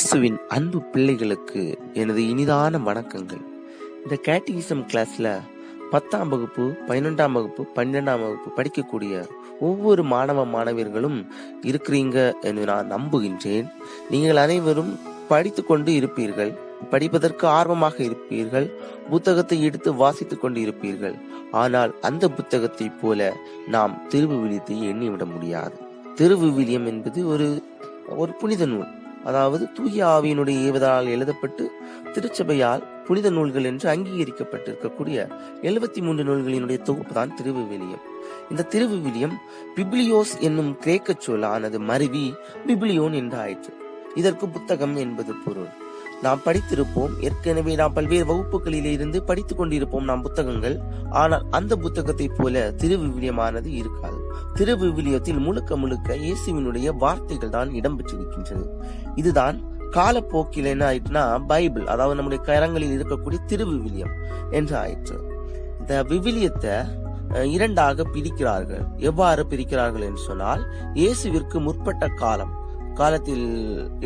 இயேசுவின் அன்பு பிள்ளைகளுக்கு எனது இனிதான வணக்கங்கள். இந்த கேட்டிகிசம் கிளாஸ்ல பத்தாம் வகுப்பு பன்னிரெண்டாம் வகுப்பு பன்னிரெண்டாம் வகுப்பு படிக்கக்கூடிய ஒவ்வொரு மாணவ மாணவியர்களும் இருக்கிறீங்க என்று நான் நம்புகின்றேன். நீங்கள் அனைவரும் படித்து கொண்டு இருப்பீர்கள் படிப்பதற்கு ஆர்வமாக இருப்பீர்கள் புத்தகத்தை எடுத்து வாசித்துக் கொண்டு இருப்பீர்கள். ஆனால் அந்த புத்தகத்தைப் போல நாம் திருவிவிலியத்தை எண்ணிவிட முடியாது. திருவிவிலியம் என்பது ஒரு ஒரு புனித நூல். அதாவது தூய ஆவியினுடைய ஏவதால் எழுதப்பட்டு திருச்சபையால் புனித நூல்கள் என்று அங்கீகரிக்கப்பட்டிருக்கக்கூடிய எழுபத்தி மூன்று நூல்களினுடைய தொகுப்பு தான் திருவிவிலியம். இந்த திருவிவிலியம் பிப்ளியோஸ் என்னும் கிரேக்க சொல்லானது மருவி பிப்ளியோன் என்று ஆயிற்று இதற்கு புத்தகம் என்பது பொருள். நாம் படித்திருப்போம். ஏற்கனவே நாம் பல்வேறு வகுப்புகளிலே இருந்து படித்துக் கொண்டிருப்போம் நாம் புத்தகங்கள். ஆனால் அந்த புத்தகத்தை போல திருவிவிலியமானது இருக்காது. திருவிவிலியத்தில் முழுக்க முழுக்க இயேசுவினுடைய வார்த்தைகள் தான் இடம்பெற்றிருக்கின்றது. இதுதான் காலப்போக்கில் என்ன ஆயிட்டுனா பைபிள் அதாவது நம்முடைய கரங்களில் இருக்கக்கூடிய திருவிவிலியம் என்று ஆயிற்று. இந்த விவிலியத்தை இரண்டாக பிரிக்கிறார்கள். எவ்வாறு பிரிக்கிறார்கள் என்று சொன்னால் இயேசுவிற்கு முற்பட்ட காலம். காலத்தில்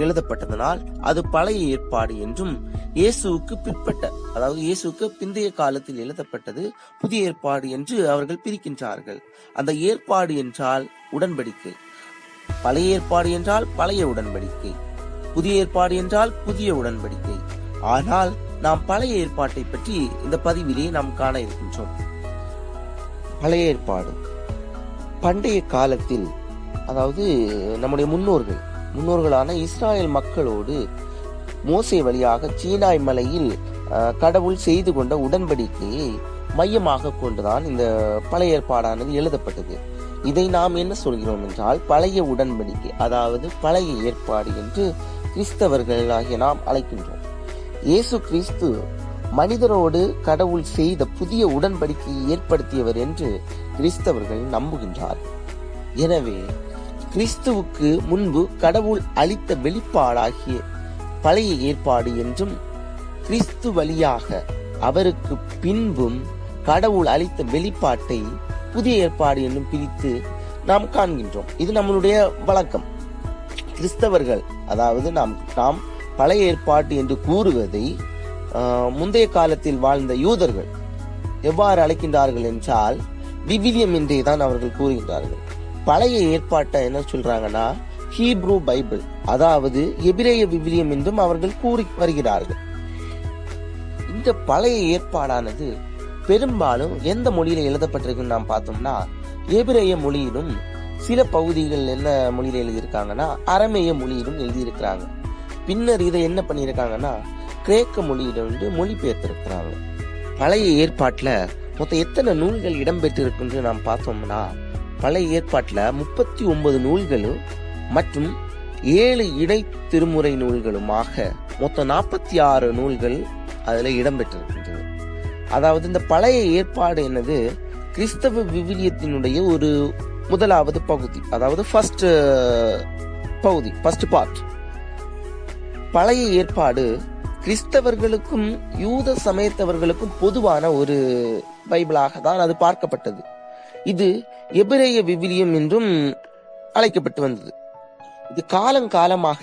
எழுதப்பட்டதனால் அது பழைய ஏற்பாடு என்றும் இயேசுவுக்கு பிற்பட்ட அதாவது இயேசுவுக்கு பிந்தைய காலத்தில் எழுதப்பட்டது புதிய ஏற்பாடு என்று அவர்கள் பிரிக்கின்றார்கள். அந்த ஏற்பாடு என்றால் உடன்படிக்கை. பழைய ஏற்பாடு என்றால் பழைய உடன்படிக்கை. புதிய ஏற்பாடு என்றால் புதிய உடன்படிக்கை. ஆனால் நாம் பழைய ஏற்பாட்டை பற்றி இந்த பதிவிலே நாம் காண இருக்கின்றோம். பழைய ஏற்பாடு. பண்டைய காலத்தில் அதாவது நம்முடைய முன்னோர்கள் முன்னோர்களான இஸ்ராயல் மக்களோடு மோசை வழியாக சீனாய் மலையில் கடவுள் செய்து கொண்ட உடன்படிக்கையை மையமாக கொண்டுதான் இந்த பழைய ஏற்பாடானது எழுதப்பட்டது. இதை நாம் என்ன சொல்கிறோம் என்றால் பழைய உடன்படிக்கை அதாவது பழைய ஏற்பாடு என்று கிறிஸ்தவர்களாகிய நாம் அழைக்கின்றோம். இயேசு கிறிஸ்து மனிதரோடு கடவுள் செய்த புதிய உடன்படிக்கையை ஏற்படுத்தியவர் என்று கிறிஸ்தவர்கள் நம்புகின்றார் எனவே கிறிஸ்துவுக்கு முன்பு கடவுள் அளித்த வெளிப்பாடாகிய பழைய ஏற்பாடு என்றும் கிறிஸ்து வழியாக அவருக்கு பின்பும் கடவுள் அளித்த வெளிப்பாட்டை புதிய ஏற்பாடு என்றும் பிரித்து நாம் காண்கின்றோம். இது நம்மளுடைய வழக்கம். கிறிஸ்தவர்கள் அதாவது நாம் நாம் பழைய ஏற்பாட்டு என்று கூறுவதை முந்தைய காலத்தில் வாழ்ந்த யூதர்கள் எவ்வாறு அழைக்கின்றார்கள் என்றால் விவிலியம் என்றே தான் அவர்கள் கூறுகின்றார்கள். பழைய ஏற்பாட்டை என்ன சொல்றாங்கன்னா ஹீப்ரூ பைபிள் அதாவது எபிரேய விவிலியம் என்றும் அவர்கள் கூறி வருகிறார்கள். இந்த பழைய ஏற்பாடானது பெரும்பாலும் எந்த மொழியில எழுதப்பட்டிருக்குன்னு நாம் பார்த்தோம்னா எபிரேய மொழியிலும் சில பகுதிகள் என்ன மொழியில எழுதியிருக்காங்கன்னா அரமேய மொழியிலும் எழுதியிருக்கிறாங்க. பின்னர் இதை என்ன பண்ணியிருக்காங்கன்னா கிரேக்க மொழியிலிருந்து மொழிபெயர்த்திருக்கிறாங்க. பழைய ஏற்பாட்டில் மொத்தம் எத்தனை நூல்கள் இடம்பெற்றிருக்குன்னு நாம் பார்த்தோம்னா பழைய ஏற்பாட்டில் முப்பத்தி ஒன்பது நூல்களும் மற்றும் ஏழு இடை திருமுறை நூல்களுமாக மொத்தம் நாற்பத்தி ஆறு நூல்கள் அதில் இடம்பெற்றிருக்கின்றது. அதாவது இந்த பழைய ஏற்பாடு என்னது? கிறிஸ்தவ விவிலியத்தினுடைய ஒரு முதலாவது பகுதி. அதாவது ஃபர்ஸ்ட் uh, பகுதி ஃபர்ஸ்ட் பார்ட் பழைய ஏற்பாடு கிறிஸ்தவர்களுக்கும் யூத சமயத்தவர்களுக்கும் பொதுவான ஒரு பைபிளாக தான் அது பார்க்கப்பட்டது. இது எபிரேய விவிலியம் என்றும் அழைக்கப்பட்டு வந்தது. இது காலங்காலமாக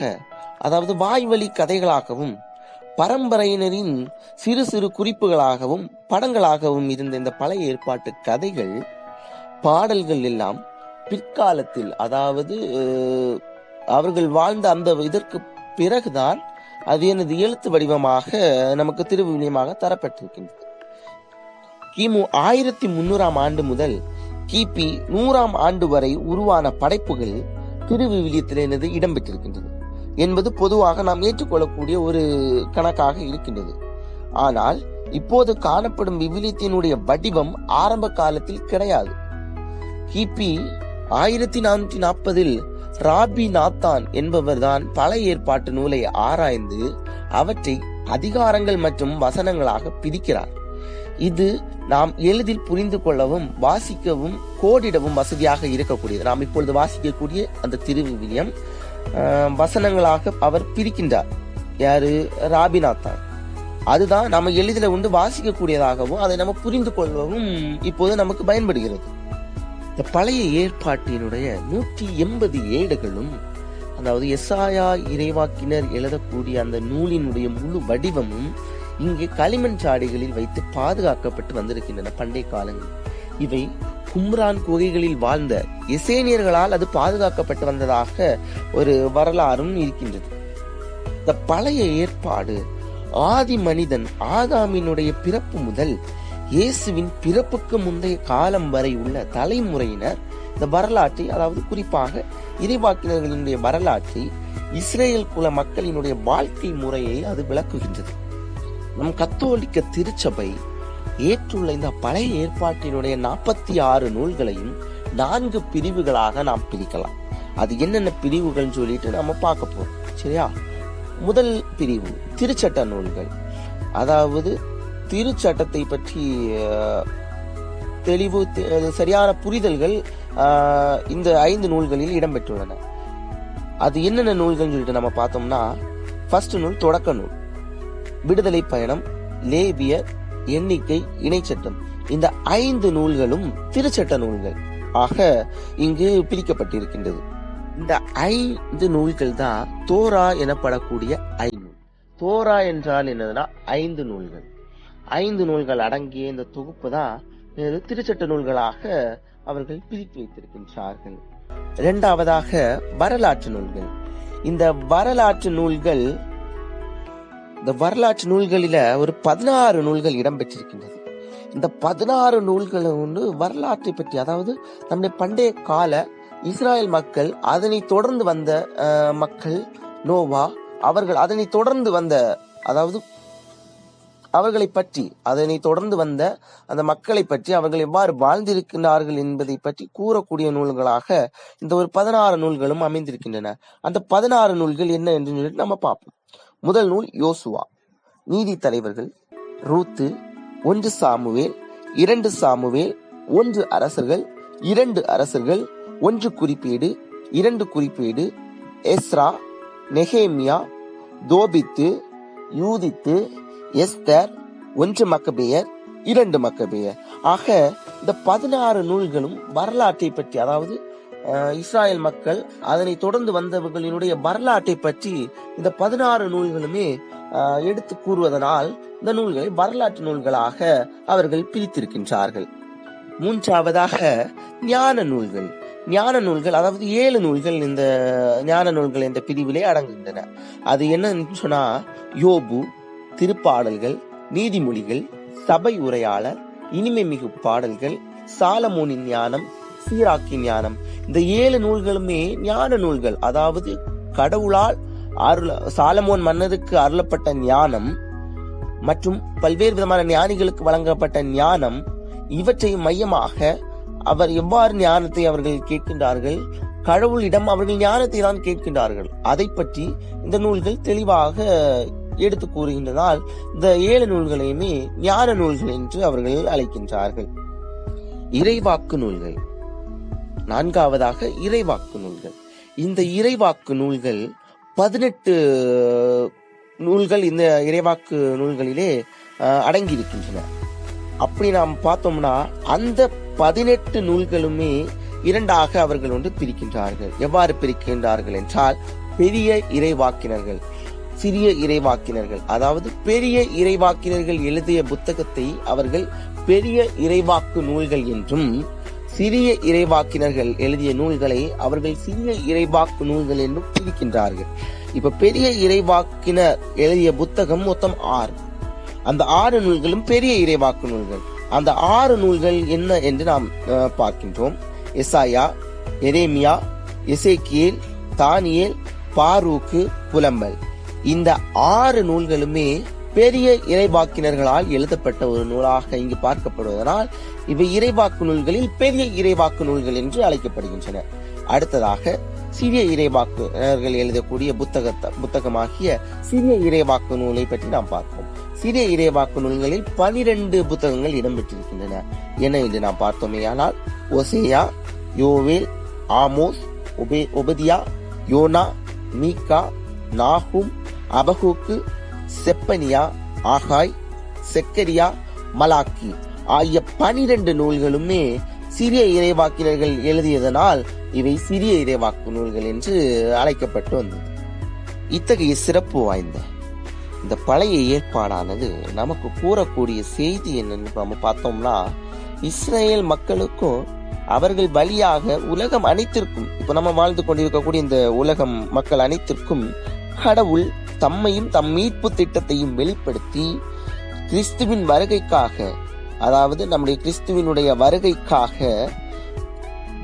அதாவது வாய்வழி கதைகளாகவும் பரம்பரையினரின் சிறு சிறு குறிப்புகளாகவும் படங்களாகவும் இருந்த இந்த பழைய ஏற்பாட்டு கதைகள் பாடல்கள் எல்லாம் பிற்காலத்தில் அதாவது அவர்கள் வாழ்ந்த அந்த இதற்கு பிறகுதான் அது எனது எழுத்து வடிவமாக நமக்கு திருவிவிலியமாக தரப்பட்டிருக்கின்றது. கிமு ஆயிரத்தி முன்னூறாம் ஆண்டு முதல் கிபி நூறாம் ஆண்டு வரை உருவான படைப்புகள் திருவிவிலியத்திலிருந்து இடம்பெற்றிருக்கின்றது என்பது பொதுவாக நாம் ஏற்றுக்கொள்ளக்கூடிய ஒரு கணக்காக இருக்கின்றது. ஆனால் இப்போது காணப்படும் விவிலியத்தினுடைய வடிவம் ஆரம்ப காலத்தில் கிடையாது. கிபி ஆயிரத்தி நானூற்றி நாற்பதில் ராபி நாத்தான் என்பவர்தான் பழைய ஏற்பாட்டு நூலை ஆராய்ந்து அவற்றை அதிகாரங்கள் மற்றும் வசனங்களாக பிரிக்கிறார். இது நாம் எளிதில் புரிந்து கொள்ளவும் வாசிக்கவும் கோடிடவும் வசதியாக இருக்கக்கூடியது. நாம் இப்பொழுது வாசிக்கக்கூடிய அந்த திருவிவிலியம் வசனங்களாக அவர் பிரிக்கின்றார். யாரு? ராபிநாத்தான் அதுதான் நம்ம எளிதில் உண்டு வாசிக்கக்கூடியதாகவும் அதை நம்ம புரிந்து கொள்ளவும் இப்போது நமக்கு பயன்படுகிறது. இந்த பழைய ஏற்பாட்டினுடைய நூற்றி எண்பது ஏடுகளும் அதாவது எஸ்ஆயா இறைவாக்கினர் எழுதக்கூடிய அந்த நூலினுடைய முழு வடிவமும் இங்கே களிமண் சாடிகளில் வைத்து பாதுகாக்கப்பட்டு வந்திருக்கின்றன பண்டைய காலங்கள். இவை கும்ரான் குகைகளில் வாழ்ந்த எசேனியர்களால் அது பாதுகாக்கப்பட்டு வந்ததாக ஒரு வரலாறும் இருக்கின்றது. இந்த பழைய ஏற்பாடு ஆதி மனிதன் ஆதாமினுடைய பிறப்பு முதல் இயேசுவின் பிறப்புக்கு முந்தைய காலம் வரை உள்ள தலைமுறையினர் இந்த வரலாற்றை அதாவது குறிப்பாக இறைவாக்கினர்களினுடைய வரலாற்றை இஸ்ரேல் குல மக்களினுடைய வாழ்க்கை முறையை அது விளக்குகின்றது. நம் கத்தோலிக்க திருச்சபை ஏற்றுள்ள இந்த பழைய ஏற்பாட்டினுடைய நாற்பத்தி ஆறு நூல்களையும் நான்கு பிரிவுகளாக நாம் பிரிக்கலாம். அது என்னென்ன பிரிவுகள்னு சொல்லிட்டு நம்ம பார்க்க போறோம். சரியா? முதல் பிரிவு திருச்சட்ட நூல்கள். அதாவது திருச்சட்டத்தை பற்றி தெளிவு தெ- அது சரியான புரிதல்கள் இந்த ஐந்து நூல்களில் இடம்பெற்றுள்ளன. அது என்னென்ன நூல்கள்னு சொல்லிட்டு நம்ம பார்த்தோம்னா ஃபர்ஸ்ட் நூல் தொடக்க நூல். விடுதலை பயணம் லேபியர் எண்ணிக்கை இணைச்சட்டம். இந்த ஐந்து நூல்களும் திருச்சட்ட நூல்கள். ஆக இங்கு பிரிக்கப்பட்டிருக்கின்றது. இந்த ஐந்து நூல்கள் தான் தோரா எனப்படக்கூடிய ஐநூல். தோரா என்றால் என்னதுன்னா ஐந்து நூல்கள். ஐந்து நூல்கள் அடங்கிய இந்த தொகுப்பு தான் திருச்சட்ட நூல்களாக அவர்கள் பிரித்து வைத்திருக்கின்றார்கள். இரண்டாவதாக வரலாற்று நூல்கள். இந்த வரலாற்று நூல்கள் இந்த வரலாற்று நூல்களில ஒரு பதினாறு நூல்கள் இடம்பெற்றிருக்கின்றது இந்த பதினாறு நூல்களை வந்து வரலாற்றை பற்றி அதாவது நம்முடைய பண்டைய கால இஸ்ராயல் மக்கள் அதனை தொடர்ந்து வந்த மக்கள் நோவா அவர்கள் அதனை தொடர்ந்து வந்த அதாவது அவர்களை பற்றி அதனை தொடர்ந்து வந்த அந்த மக்களை பற்றி அவர்கள் எவ்வாறு வாழ்ந்திருக்கின்றார்கள் என்பதை பற்றி கூறக்கூடிய நூல்களாக இந்த ஒரு பதினாறு நூல்களும் அமைந்திருக்கின்றன. அந்த பதினாறு நூல்கள் என்ன என்று சொல்லிட்டு நம்ம பார்ப்போம். முதல் நூல் யோசுவா. நீதி தலைவர்கள் ரூத்து ஒன்று சாமுவேல் இரண்டு சாமுவேல் ஒன்று அரசர்கள் இரண்டு அரசர்கள் ஒன்று குறிப்பீடு இரண்டு குறிப்பீடு Ezra Nehemiah Tobit Judith Esther ஒன்று மக்கபேயர் இரண்டு மக்கபேயர். ஆக இந்த பதினாறு நூல்களும் வரலாற்றை பற்றி அதாவது இஸ்ராயல் மக்கள் அதனை தொடர்ந்து வந்தவர்களினுடைய வரலாற்றை பற்றி இந்த பதினாறு நூல்களுமே எடுத்து கூறுவதனால் இந்த நூல்களை வரலாற்று நூல்களாக அவர்கள் பிரித்திருக்கின்றார்கள். மூன்றாவதாக ஞான நூல்கள். ஞான நூல்கள் அதாவது ஏழு நூல்கள் இந்த ஞான நூல்கள் என்ற பிரிவிலே அடங்குகின்றன. அது என்னன்னு சொன்னா யோபு திருப்பாடல்கள் நீதிமொழிகள் சபை உரையாளர் இனிமை மிகு பாடல்கள் சாலமோனின் ஞானம் சீராக்கி ஞானம் இந்த ஏழு நூல்களுமே ஞான நூல்கள். அதாவது கடவுளால் அருள சாலமோன் மன்னருக்கு அருளப்பட்ட ஞானம் மற்றும் பல்வேறு விதமான ஞானிகளுக்கு வழங்கப்பட்ட ஞானம் இவற்றை மையமாக அவர் எவ்வாறு ஞானத்தை அவர்கள் கேட்கின்றார்கள் கடவுளிடம் அவர்கள் ஞானத்தை தான் கேட்கின்றார்கள். அதை பற்றி இந்த நூல்கள் தெளிவாக எடுத்து கூறுகின்றதால் இந்த ஏழு நூல்களையுமே ஞான நூல்கள் என்று அவர்கள் அழைக்கின்றார்கள். இறைவாக்கு நூல்கள். நான்காவதாக இறைவாக்கு நூல்கள். இந்த இறைவாக்கு நூல்கள் பதினெட்டு நூல்கள் இந்த இறைவாக்கு நூல்களிலே அடங்கி அடங்கியிருக்கின்றன. அப்படி நாம் பார்த்தோம்னா அந்த பதினெட்டு நூல்களுமே இரண்டாக அவர்கள் வந்து பிரிக்கின்றார்கள். எவ்வாறு பிரிக்கின்றார்கள் என்றால் பெரிய இறைவாக்கினர்கள் சிறிய இறைவாக்கினர்கள். அதாவது பெரிய இறைவாக்கினர்கள் எழுதிய புத்தகத்தை அவர்கள் பெரிய இறைவாக்கு நூல்கள் என்றும் சிறிய இறைவாக்கினர்கள் எழுதிய நூல்களை அவர்கள் சிறிய இறைவாக்கு நூல்கள் என்றும் பிரிக்கின்றார்கள். இப்ப பெரிய இறைவாக்கினர் எழுதிய புத்தகம் மொத்தம் ஆறு. அந்த ஆறு நூல்களும் பெரிய இறைவாக்கு நூல்கள். அந்த ஆறு நூல்கள் என்ன என்று நாம் பார்க்கின்றோம். எசாயா எரேமியா எசேக்கியல் தானியல் பாரூக்கு புலம்பல். இந்த ஆறு நூல்களுமே பெரிய இறைவாக்கினர்களால் எழுதப்பட்ட ஒரு நூலாக இங்கு பார்க்கப்படுவதனால் இவை இறைவாக்கு நூல்களில் பெரிய இறைவாக்கு நூல்கள் என்று அழைக்கப்படுகின்றன. அடுத்ததாக சிறிய இறைவாக்குனர்கள் எழுதக்கூடிய புத்தகத்தை புத்தகமாகிய சிறிய இறைவாக்கு நூலை பற்றி நாம் பார்ப்போம். சிறிய இறைவாக்கு நூல்களில் பனிரெண்டு புத்தகங்கள் இடம்பெற்றிருக்கின்றன என இன்று நாம் பார்த்தோமேயானால் ஒசேயா யோவேல் ஆமோஸ் உபே உபதியா யோனா மீகா நாகும் அபகுக்கு செப்பனியா ஆகாய் செக்கரியா மலாக்கி ஆகிய பனிரெண்டு நூல்களுமே சிறிய இறைவாக்கினர்கள் எழுதியதனால் இவை சிறிய இறைவாக்கு நூல்கள் என்று அழைக்கப்பட்டு வந்தது. இத்தகைய சிறப்பு வாய்ந்த இந்த பழைய ஏற்பாடானது நமக்கு கூறக்கூடிய செய்தி என்னன்னு நம்ம பார்த்தோம்னா இஸ்ரேல் மக்களுக்கும் அவர்கள் வழியாக உலகம் அனைத்திற்கும் இப்போ நம்ம வாழ்ந்து கொண்டிருக்கக்கூடிய இந்த உலகம் மக்கள் அனைத்திற்கும் கடவுள் தம்மையும் தம் மீட்பு திட்டத்தையும் வெளிப்படுத்தி கிறிஸ்துவின் வருகைக்காக அதாவது நம்முடைய கிறிஸ்துவினுடைய வருகைக்காக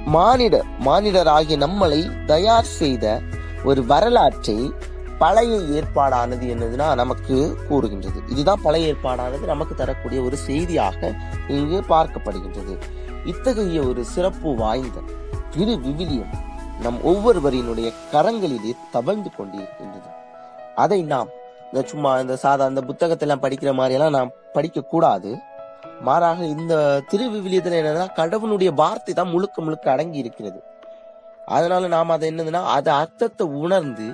மானிட மானிடராகிய நம்மளை தயார் செய்த ஒரு வரலாற்றை பழைய ஏற்பாடானது என்னதுன்னா நமக்கு கூறுகின்றது. இதுதான் பழைய ஏற்பாடானது நமக்கு தரக்கூடிய ஒரு செய்தியாக இங்கு பார்க்கப்படுகின்றது. இத்தகைய ஒரு சிறப்பு வாய்ந்த திரு விவிலியம் நம் ஒவ்வொருவரினுடைய கரங்களிலே தவழ்ந்து கொண்டிருக்கின்றது. அதை நாம் இந்த சும்மா இந்த சாதா இந்த புத்தகத்தெல்லாம் படிக்கிற மாதிரியெல்லாம் நாம் படிக்க கூடாது மாறாக இந்த திருவிவிலியத்தில் என்னன்னா கடவுளுடைய வார்த்தை தான் முழுக்க முழுக்க அடங்கி இருக்கிறது அதனால நாம் அதை என்னதுன்னா அதை அர்த்தத்தை உணர்ந்து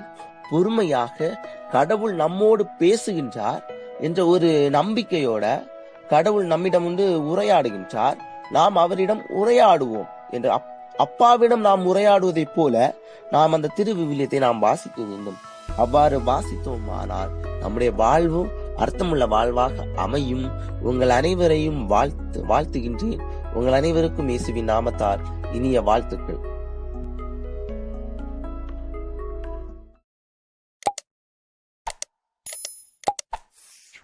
பொறுமையாக கடவுள் நம்மோடு பேசுகின்றார் என்ற ஒரு நம்பிக்கையோட கடவுள் நம்மிடம் வந்து உரையாடுகின்றார். நாம் அவரிடம் உரையாடுவோம் என்று அப்- அப்பாவிடம் நாம் உரையாடுவதைப் போல நாம் அந்த திருவிவிலியத்தை நாம் வாசிக்க வேண்டும். அவ்வாறு வாசித்தோமானால் நம்முடைய வாழ்வும் அர்த்தமுள்ள வாழ்வாக அமையும். உங்கள் அனைவரையும் வாழ்த்து வாழ்த்துகின்றேன். உங்கள் அனைவருக்கும் இயேசுவின் நாமத்தால் இனிய வாழ்த்துக்கள்.